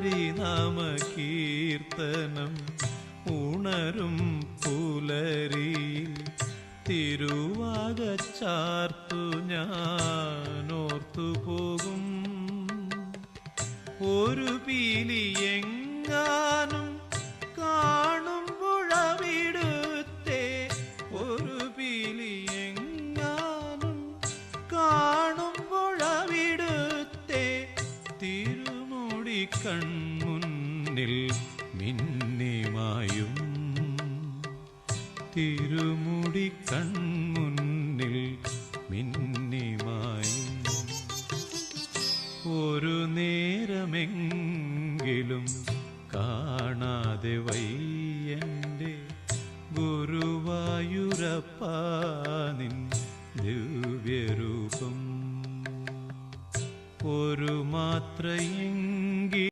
ഹരിനാമ കീർത്തനം ഉണരും പുലരി തിരുവാകച്ചാർത്തു ഞാനോർത്തു പോകും. ഒരു പീലി കൺമുന്നിൽ മിന്നിമായും തിരുമുടി കൺമുന്നിൽ മിന്നിമായും ഒരു നേരമെങ്കിലും കാണാതെ വയ്യന്റെ ഗുരുവായൂരപ്പാനിൻ ദിവ്യരൂപം. ഒരു മാത്രയെങ്കിലും